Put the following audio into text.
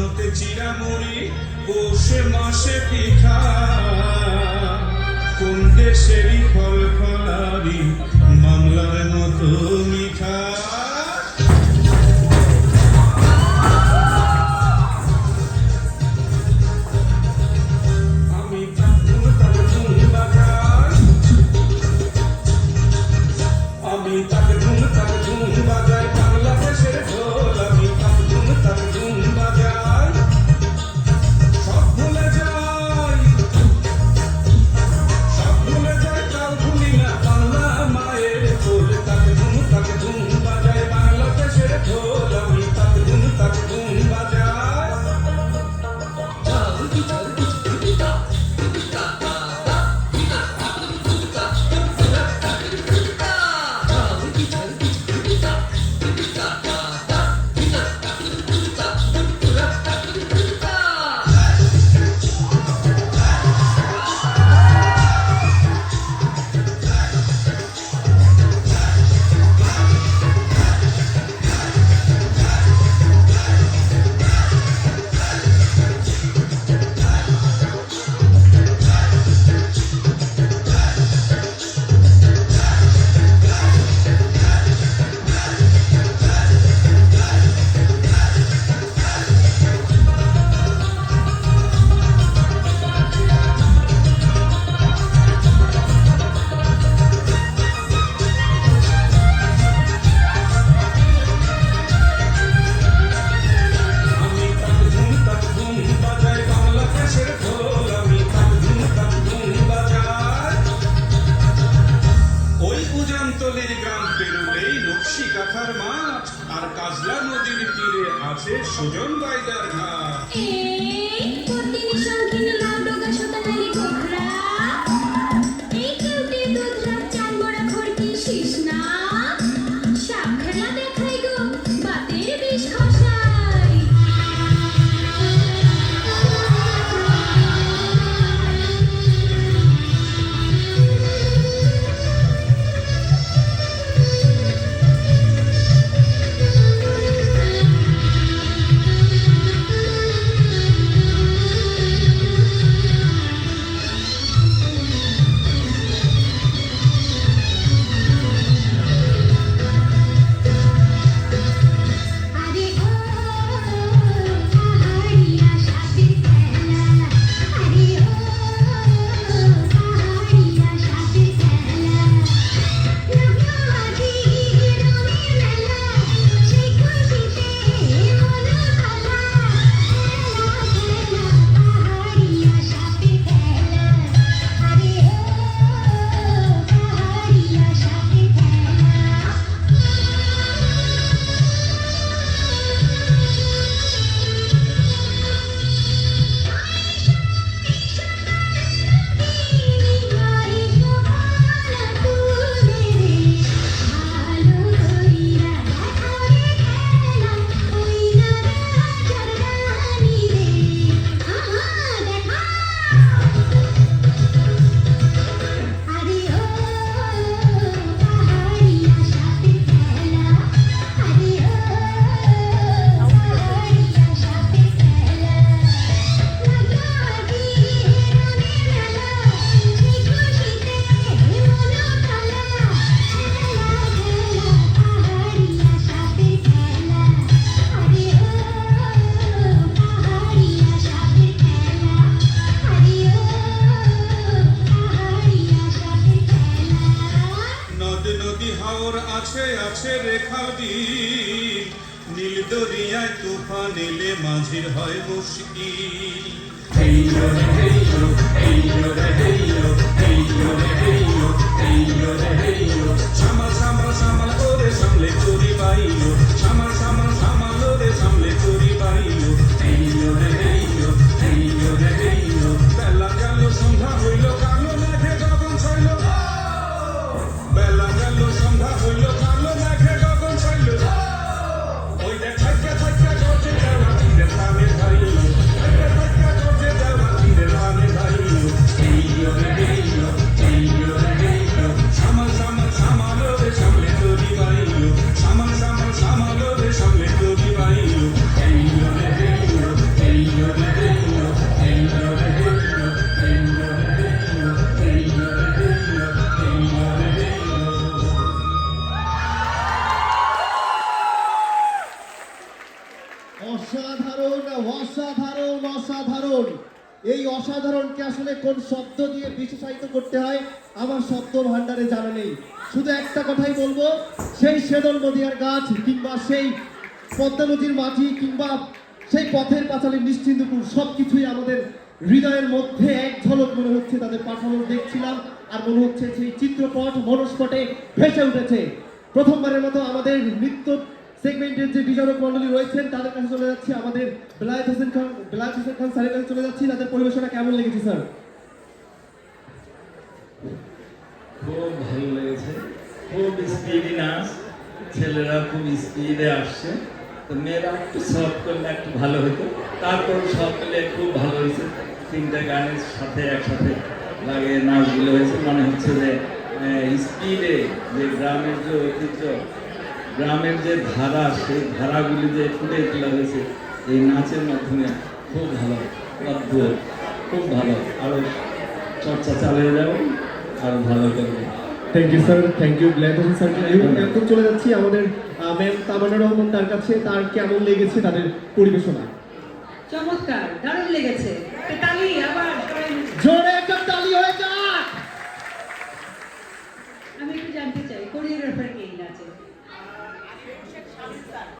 চিরা চিরামুড়ি পৌষে মাসে পিঠা। কোন দেশেরই ফল ফলারি বাংলার মতো মিঠা। আর কাজলা নদীর তীরে আছে সুজন বাইদার ঘাট। আছে আছে রেখা দি নীল দরিয়ায় তুফান এলে মাঝির হয় মুশকিল। এই জোরে এই জোরে এই জোরে অসাধারণ অসাধারণ অসাধারণ। এই অসাধারণকে আসলে কোন শব্দ দিয়ে বিশেষায়িত করতে হয়, আমার শব্দ ভান্ডারে জানা নেই। শুধু একটা কথাই বলব, সেই সেদল নদিয়ার গাছ কিংবা সেই পদ্মা নদীর মাঝি কিংবা সেই পথের পাঁচালী নিশ্চিন্তপুর সব কিছুই আমাদের হৃদয়ের মধ্যে এক ঝলক মনে হচ্ছে তাদের পাঠানো দেখছিলাম, আর মনে হচ্ছে সেই চিত্রপট মনস্পটে ভেসে উঠেছে। প্রথমবারের মতো আমাদের নৃত্য সেগমেন্টের যে বিচারক মন্ডলী রয়েছেন, তাদের কাছে চলে যাচ্ছি আমাদের বেলায়েত হোসেন খান, বেলায়েত হোসেন খান স্যারের কাছে চলে যাচ্ছি। তাদের পরিবেশনা কেমন লেগেছে, স্যার? খুব ভালো লেগেছে। খুব স্পিডি নাচ ছেলেরা খুব স্পিডে আসছে। তো মেয়েরা একটু শর্ট করলে একটু ভালো হতো। তারপর সব মিলে খুব ভালো হয়েছে। তিনটা গানের সাথে একসাথে লাগে নাচগুলো হয়েছে। মনে হচ্ছে যে স্পিডে যে গ্রামের যে ঐতিহ্য গ্রামের যে ধারা সেই ধারাগুলি যে ফুটে তোলা হয়েছে এই নাচের মাধ্যমে খুব ভালো অদ্ভুত খুব ভালো। আরও চর্চা চালিয়ে যাব আর ভালো করব। Thank you sir thank you Belayet Hossain sir এবং এখন চলে যাচ্ছি আমাদের ম্যাম তামান্না রহমান তার কাছে তার কেমন লেগেছে তাদের পরিবেশনা? চমৎকার দারুণ লেগেছে। তো তালি আবার জোরে!